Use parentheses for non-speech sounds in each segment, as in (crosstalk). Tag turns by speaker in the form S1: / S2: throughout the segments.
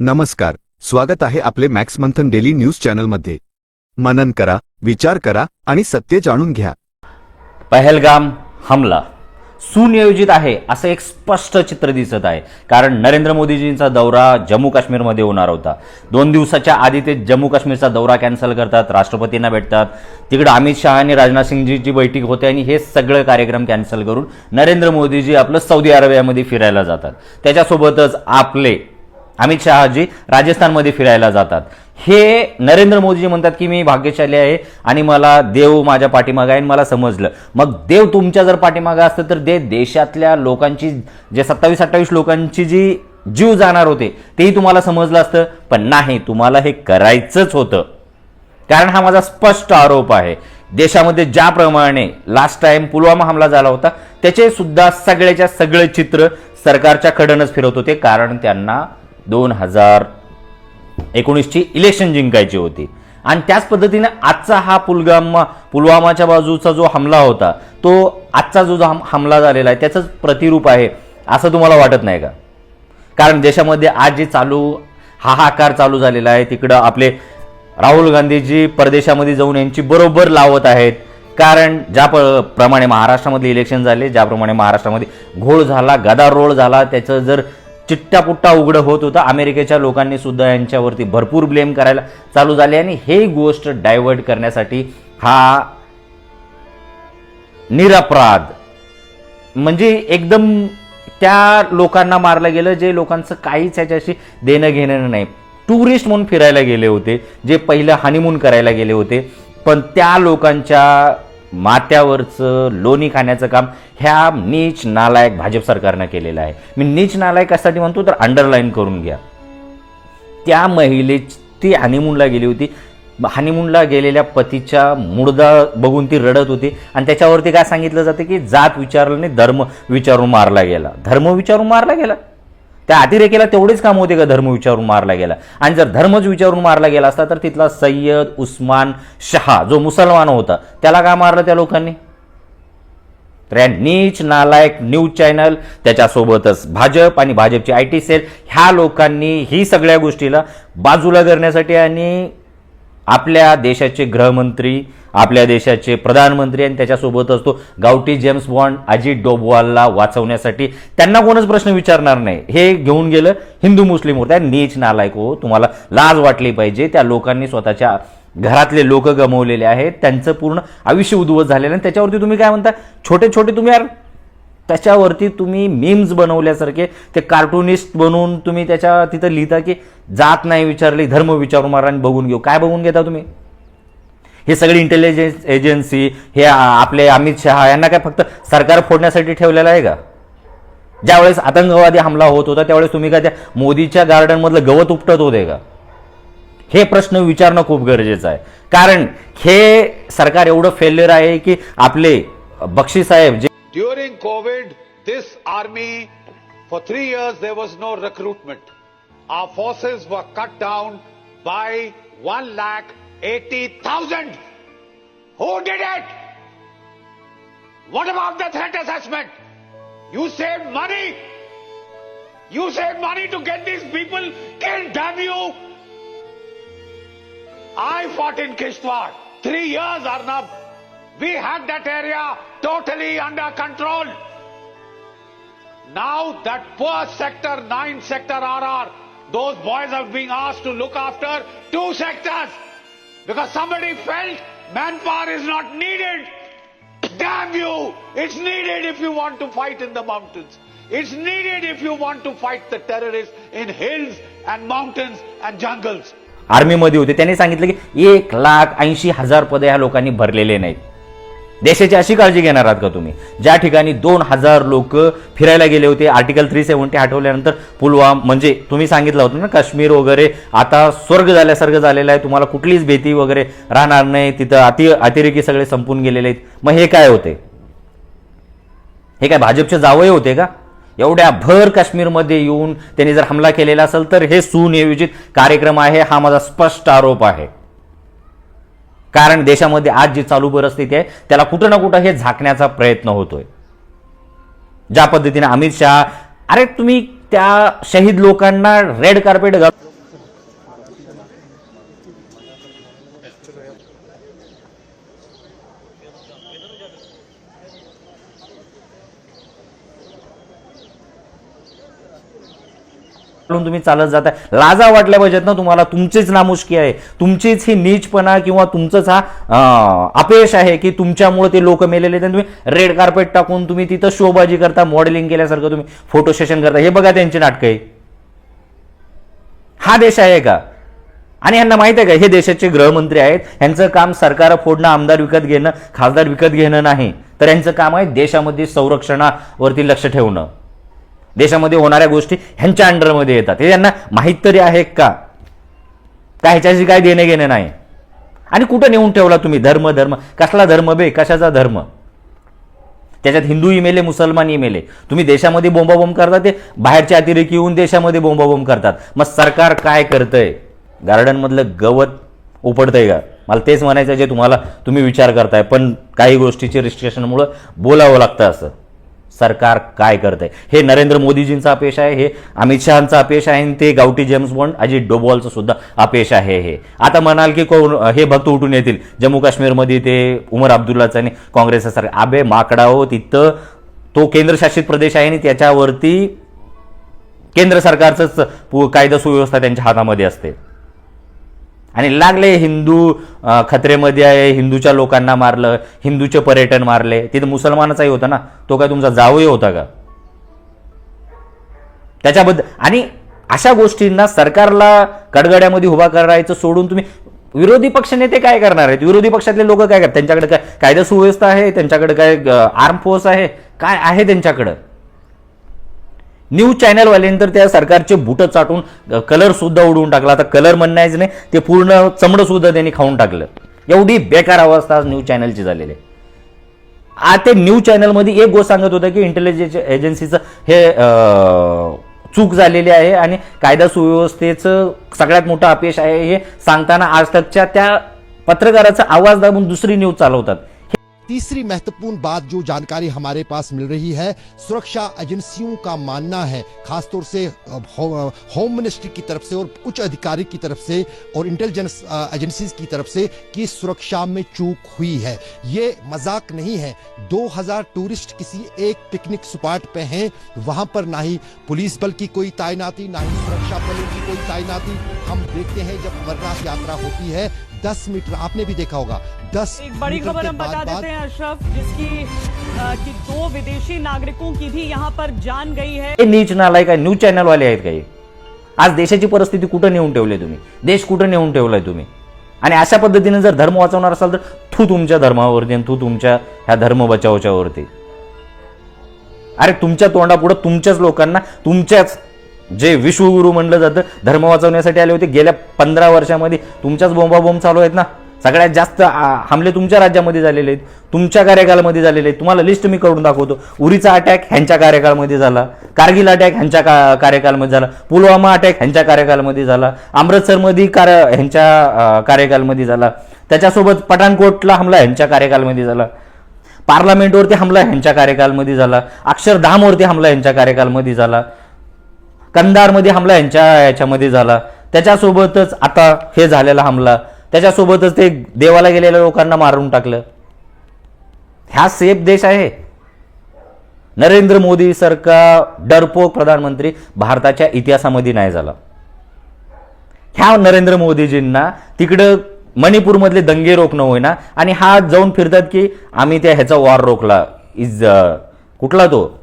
S1: नमस्कार स्वागत आहे आपले मॅक्स मंथन डेली न्यूज चॅनलमध्ये. मनन करा विचार करा आणि सत्य जाणून घ्या.
S2: पहलगाम हमला. सुनियोजित आहे असं एक स्पष्ट चित्र दिसत आहे. कारण नरेंद्र मोदीजींचा दौरा जम्मू काश्मीरमध्ये होणार होता. दोन दिवसाच्या आधी ते जम्मू काश्मीरचा दौरा कॅन्सल करतात राष्ट्रपतींना भेटतात. तिकडे अमित शहा आणि राजनाथ सिंगजीची बैठक होते आणि हे सगळे कार्यक्रम कॅन्सल करून नरेंद्र मोदीजी आपलं सौदी अरेबियामध्ये फिरायला जातात. त्याच्यासोबतच आपले अमित शहाजी राजस्थानमध्ये फिरायला जातात. हे नरेंद्र मोदीजी म्हणतात की मी भाग्यशाली आहे आणि मला देव माझ्या पाठीमागे आहे आणि मला समजलं. मग देव तुमच्या जर पाठीमागे असतं तर दे देशातल्या लोकांची जे सत्तावीस अठ्ठावीस लोकांची जी जीव जाणार होते तेही तुम्हाला समजलं असतं. पण नाही तुम्हाला हे करायचंच होतं. कारण हा माझा स्पष्ट आरोप आहे. देशामध्ये ज्याप्रमाणे लास्ट टाइम पुलवामा हमला झाला होता त्याचे सुद्धा सगळ्याच्या सगळे चित्र सरकारच्या कडनच फिरत होते. कारण त्यांना दोन हजार एकोणीसची इलेक्शन जिंकायची होती. आणि त्याच पद्धतीने आजचा हा पुलगामा पुलवामाच्या बाजूचा जो हमला होता तो आजचा जो हम- हमला झालेला आहे त्याचंच प्रतिरूप आहे असं तुम्हाला वाटत नाही का? कारण देशामध्ये आज जे चालू हाहाकार चालू झालेला आहे तिकडं आपले राहुल गांधीजी परदेशामध्ये जाऊन यांची बरोबर लावत आहेत. कारण ज्या प- प्रमाणे महाराष्ट्रामध्ये इलेक्शन झाले ज्याप्रमाणे महाराष्ट्रामध्ये घोळ झाला गदारोळ झाला त्याचं जर चिट्टापुट्टा उघडं होत होतं. अमेरिकेच्या लोकांनी सुद्धा यांच्यावरती भरपूर ब्लेम करायला चालू झाले आणि हे गोष्ट डायव्हर्ट करण्यासाठी हा निरपराध. म्हणजे एकदम त्या लोकांना मारलं गेलं जे लोकांचं काहीच ह्याच्याशी देणं घेणं नाही. टुरिस्ट म्हणून फिरायला गेले होते जे पहिलं हनीमून करायला गेले होते. पण त्या लोकांच्या माथ्यावरचं लोणी खाण्याचं काम ह्या नीच नालायक भाजप सरकारनं केलेलं आहे. मी नीच नालायक कशासाठी म्हणतो? तर अंडरलाईन करून घ्या. त्या महिले ती हनीमूनला गेली होती. हनीमूनला गेलेल्या पतीच्या मुडदा बघून ती रडत होती. आणि त्याच्यावरती काय सांगितलं जातं की जात विचारलं नाही धर्म विचारून मारला गेला. धर्म विचारून मारला गेला. त्या अतिरेकेला तेवढेच काम होते का धर्म विचारून मारला गेला? आणि जर धर्मच विचारून मारला गेला असता तर तिथला सय्यद उस्मान शहा जो मुसलमान होता त्याला का मारलं त्या लोकांनी? तर या नीच नालायक न्यूज चॅनल त्याच्यासोबतच भाजप आणि भाजपची आय टी सेल ह्या लोकांनी ही सगळ्या गोष्टीला बाजूला करण्यासाठी आणि आपल्या देशाचे गृहमंत्री आपल्या देशाचे प्रधानमंत्री आणि त्याच्यासोबत असतो गावठी जेम्स बॉन्ड अजित डोबवालला वाचवण्यासाठी. त्यांना कोणच प्रश्न विचारणार नाही. हे घेऊन गेलं हिंदू मुस्लिम होत्या नीच नालायक हो तुम्हाला लाज वाटली पाहिजे. त्या लोकांनी स्वतःच्या घरातले लोक गमवलेले आहेत. त्यांचं पूर्ण आयुष्य उद्ध्वस्त झालेलं आहे. त्याच्यावरती तुम्ही काय म्हणता? छोटे छोटे तुम्ही यार त्याच्यावरती तुम्ही मीम्स बनवल्यासारखे ते कार्टुनिस्ट बनवून तुम्ही त्याच्या तिथं लिहिता की जात नाही विचारली धर्म विचारू मारा आणि बघून घेऊ. काय बघून घेता तुम्ही? हे सगळी इंटेलिजन्स एजन्सी हे आपले अमित शहा यांना काय फक्त सरकार फोडण्यासाठी ठेवलेलं आहे का? ज्यावेळेस आतंकवादी हमला होत होता त्यावेळेस तुम्ही काय त्या मोदीच्या गार्डनमधलं गवत उपटत होते का? हे प्रश्न विचारणं खूप गरजेचं आहे. कारण हे सरकार एवढं फेल्युअर आहे की आपले बक्षी साहेब जे
S3: During COVID, this army, for three years, there was no recruitment. Our forces were cut down by one lakh eighty thousand. Who did it? What about the threat assessment? You saved money. You saved money to get these people killed, damn you. I fought in Kishtwar. Three years, Arnab. We had that area totally under control. Now that poor sector 9 sector RR, those boys are being asked to look after two sectors because somebody felt manpower is not needed. (coughs) Damn you! It's needed if you want to fight in the mountains. It's needed if you want to fight the terrorists in hills and mountains and jungles.
S2: आर्मीमध्ये होते त्यांनी सांगितलं की एक लाख ऐंशी हजार पदे ह्या लोकांनी भरलेले नाहीत देशाची अशी काळजी घेणार आहात का तुम्ही? ज्या ठिकाणी दोन हजार लोक फिरायला गेले होते आर्टिकल थ्री सेव्हन्टी हटवल्यानंतर पुलवाम म्हणजे तुम्ही सांगितलं होतं ना काश्मीर वगैरे आता स्वर्ग झाल्यासारखं झालेलं आहे तुम्हाला कुठलीच भीती वगैरे राहणार नाही तिथं अति अतिरेकी सगळे संपून गेलेले आहेत. मग हे काय होते? हे काय भाजपचे जावई होते का? एवढ्या भर काश्मीरमध्ये येऊन त्यांनी जर हमला केलेला असेल तर हे सुनियोजित कार्यक्रम आहे हा माझा स्पष्ट आरोप आहे. कारण देशामध्ये आज जी चालू परिस्थिती आहे त्याला कुठं ना कुठं हे झाकण्याचा प्रयत्न होतोय. ज्या पद्धतीने अमित शहा अरे तुम्ही त्या शहीद लोकांना रेड कार्पेट घाल तुम्ही चालत जाताय. लाजा वाटल्या पाहिजेत ना तुम्हाला. तुमचीच नामुष्की आहे. तुमचीच ही नीचपणा किंवा तुमचंच हा अपयश आहे की तुमच्यामुळे ते लोक मेलेले आहेत. तुम्ही रेड कार्पेट टाकून तुम्ही तिथं शोबाजी करता मॉडेलिंग केल्यासारखं तुम्ही फोटो सेशन करता. हे बघा त्यांची नाटकं. आहे हा देश आहे का? आणि यांना माहीत आहे का? हे देशाचे गृहमंत्री आहेत. यांचं काम सरकार फोडणं आमदार विकत घेणं खासदार विकत घेणं नाही. तर यांचं काम आहे देशामध्ये संरक्षणावरती लक्ष ठेवणं. देशामध्ये होणाऱ्या गोष्टी ह्यांच्या अंडरमध्ये येतात. हे यांना माहीत तरी आहे का? का ह्याच्याशी काय देणे घेणं नाही. आणि कुठं नेऊन ठेवला तुम्ही? धर्म धर्म. कसला धर्म बे? कशाचा धर्म? त्याच्यात हिंदू इमेले मुसलमान इमेले. तुम्ही देशामध्ये बोंबाबोंब करता ते बाहेरचे अतिरेकी येऊन देशामध्ये बोंबाबोंब करतात. मग सरकार काय करतंय? गार्डनमधलं गवत उपडतंय का? मला तेच म्हणायचं जे तुम्हाला तुम्ही विचार करताय. पण काही गोष्टीचे रिस्ट्रिक्शनमुळं बोलावं लागतं असं. सरकार काय करतंय? हे नरेंद्र मोदीजींचं अपयश आहे हे अमित शहाचं अपयश आहे आणि ते गावठी जेम्स बॉन्ड अजित डोबॉलचं सुद्धा अपयश आहे हे. आता म्हणाल की कोण हे भक्त उठून येतील? जम्मू काश्मीरमध्ये ते उमर अब्दुल्लाचं आणि काँग्रेसचं सरकार. आबे माकडा हो तिथं तो केंद्रशासित प्रदेश आहे आणि त्याच्यावरती केंद्र सरकारचंच पु- कायदा सुव्यवस्था त्यांच्या हातामध्ये असते. आणि लागले हिंदू खतरेमध्ये आहे हिंदूच्या लोकांना मारलं हिंदूचे पर्यटन मारले. तिथं मुसलमानाचाही होता ना? तो काय तुमचा जावही होता का? त्याच्याबद्दल आणि अशा गोष्टींना सरकारला कडगड्यामध्ये उभा करायचं सोडून तुम्ही विरोधी पक्षनेते काय करणार आहेत? विरोधी पक्षातले लोक काय करतात? त्यांच्याकडे काय कायदा सुव्यवस्था आहे? त्यांच्याकडे काय आर्म फोर्स आहे? काय आहे त्यांच्याकडं? न्यूज चॅनलवाल्यांनी तर त्या सरकारचे बुटं चाटून कलर सुद्धा उडवून टाकला. आता कलर म्हणायचं नाही ते पूर्ण चमडंसुद्धा त्यांनी खाऊन टाकलं. एवढी बेकार अवस्था आज न्यूज चॅनलची झालेली आहे. आज ते न्यूज चॅनलमध्ये एक गोष्ट सांगत होतं की इंटेलिजन्स एजन्सीचं हे चूक झालेली आहे आणि कायदा सुव्यवस्थेचं सगळ्यात मोठं अपयश आहे हे सांगताना आज तकच्या त्या पत्रकाराचा आवाज दाबून दुसरी न्यूज चालवतात.
S4: तीसरी महत्वपूर्ण बात जो जानकारी हमारे पास मिल रही है, सुरक्षा एजेंसियों का मानना है, खासतौर से होम मिनिस्ट्री की तरफ़ से और उच्च अधिकारी की तरफ़ से और इंटेलिजेंस एजेंसीज की तरफ़ से कि सुरक्षा में चूक हुई है। ये मज़ाक नहीं है। 2000 टूरिस्ट किसी एक पिकनिक स्पॉट पे हैं, वहाँ पर ना ही पुलिस बल की कोई तैनाती, ना ही सुरक्षा बलों की कोई तैनाती। हम देखते हैं जब अमरनाथ यात्रा होती है 10 मीटर आपने भी देखा होगा 10
S5: एक बड़ी खबर हम बता देते हैं अशरफ जिसकी अ, कि दो विदेशी नागरिकों की भी यहाँ पर जान गई है।
S2: नीच नालाय काय न्यूज चॅनलवाले आहेत काही आज देशाची परिस्थिती कुठं नेऊन ठेवली तुम्ही? देश कुठं नेऊन ठेवलाय तुम्ही? आणि अशा पद्धतीने जर धर्म वाचवणार असाल तर थू तुमच्या धर्मावरती आणि थू तुमच्या ह्या धर्म बचावच्या वरती अरे तुमच्या तोंडापुढं तुमच्याच लोकांना तुमच्याच जे विश्वगुरु म्हणलं जातं धर्म वाचवण्यासाठी आले होते गेल्या पंधरा वर्षामध्ये. तुमच्याच बोंबाबोंब चालू आहेत ना? सगळ्यात जास्त हमले तुमच्या राज्यामध्ये झालेले आहेत तुमच्या कार्यकाळामध्ये झालेले आहेत. तुम्हाला लिस्ट मी करून दाखवतो. उरीचा अटॅक ह्यांच्या कार्यकाळामध्ये झाला. कारगिल अटॅक ह्यांच्या का कार्यकाळामध्ये झाला. पुलवामा अटॅक ह्यांच्या कार्यकाळामध्ये झाला. अमृतसरमध्ये कार ह्यांच्या कार्यकाळामध्ये झाला. त्याच्यासोबत पठाणकोटला हमला ह्यांच्या कार्यकाळामध्ये झाला. पार्लमेंटवरती हमला ह्यांच्या कार्यकाळमध्ये झाला. अक्षरधामवरती हमला ह्यांच्या कार्यकाळामध्ये झाला. कंदारमध्ये हमला यांच्या याच्यामध्ये झाला. त्याच्यासोबतच आता हे झालेला हमला. त्याच्यासोबतच ते देवाला गेलेल्या लोकांना मारून टाकलं. ह्या सेफ देश आहे. नरेंद्र मोदी सरकार डरपोक प्रधानमंत्री भारताच्या इतिहासामध्ये नाही झाला. ह्या नरेंद्र मोदीजींना तिकडं मणिपूरमधले दंगे रोखणं होईना आणि हा जाऊन फिरतात की आम्ही त्या ह्याचा वॉर रोखला. इज कुठला तो?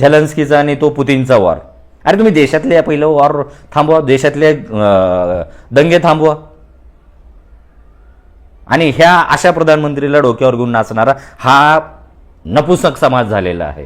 S2: झलन्स्कीचा आणि तो पुतीनचा वॉर. अरे तुम्ही देशातले पहिलं वॉर थांबवा देशातले दंगे थांबवा. आणि ह्या अशा प्रधानमंत्रीला डोक्यावर घेऊन नाचणारा हा नपुसक समाज झालेला आहे.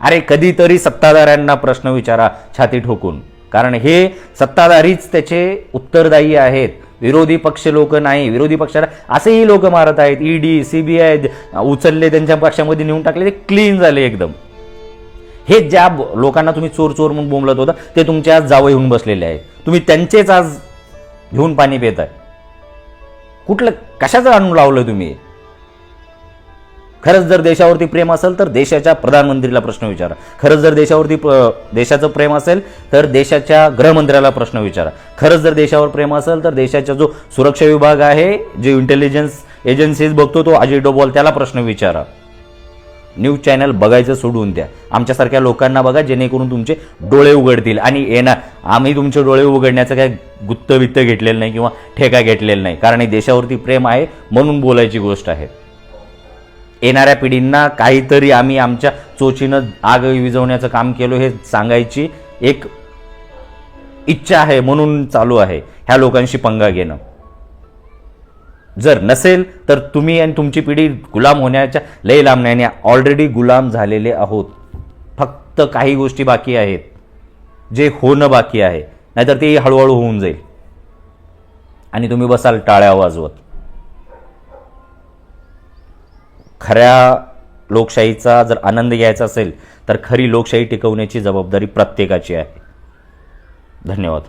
S2: अरे कधीतरी सत्ताधाऱ्यांना प्रश्न विचारा छाती ठोकून. कारण हे सत्ताधारीच त्याचे उत्तरदायी आहेत. विरोधी पक्ष लोक नाही. विरोधी पक्षाला असेही लोक मारत आहेत. ईडी सीबीआय उचलले त्यांच्या पक्षामध्ये नेऊन टाकले ते क्लीन झाले एकदम. हे ज्या लोकांना तुम्ही चोर चोर म्हणून बोंबलत होता ते तुमच्या आज जावं येऊन बसलेले आहेत तुम्ही त्यांचेच आज घेऊन पाणी पिताय कुठलं कशाचं आणून लावलं तुम्ही? खरंच जर देशावरती प्रेम असेल तर देशाच्या प्रधानमंत्रीला प्रश्न विचारा. खरंच जर देशावरती देशाचं प्रेम असेल तर देशाच्या गृहमंत्र्याला प्रश्न विचारा. खरंच जर देशावर प्रेम असेल तर देशाचा जो सुरक्षा विभाग आहे जे इंटेलिजन्स एजन्सीज बघतो तो अजय डोबॉल त्याला प्रश्न विचारा. न्यूज चॅनल बघायचं सोडून द्या. आमच्यासारख्या लोकांना बघा जेणेकरून तुमचे डोळे उघडतील. आणि येणार आम्ही तुमचे डोळे उघडण्याचं काय गुत्तवित्त घेतलेलं नाही किंवा ठेका घेतलेला नाही. कारण देशावरती प्रेम आहे म्हणून बोलायची गोष्ट आहे. येणाऱ्या पिढींना काहीतरी आम्ही आमच्या चोचीनं आग विझवण्याचं काम केलं हे सांगायची एक इच्छा आहे म्हणून चालू आहे ह्या लोकांशी पंगा घेणं. जर नसेल तर तुम्ही आणि तुमची पिढी गुलाम होण्याच्या लय लांब नाही ऑलरेडी गुलाम झालेले आहोत. फक्त काही गोष्टी बाकी आहेत. जे होणं बाकी आहे. नाहीतर ते हळूहळू होऊन जाईल. आणि तुम्ही बसाल टाळ्या वाजवत खऱ्या लोकशाहीचा जर आनंद घ्यायचा असेल तर खरी लोकशाही टिकवण्याची जबाबदारी प्रत्येकाची आहे. धन्यवाद.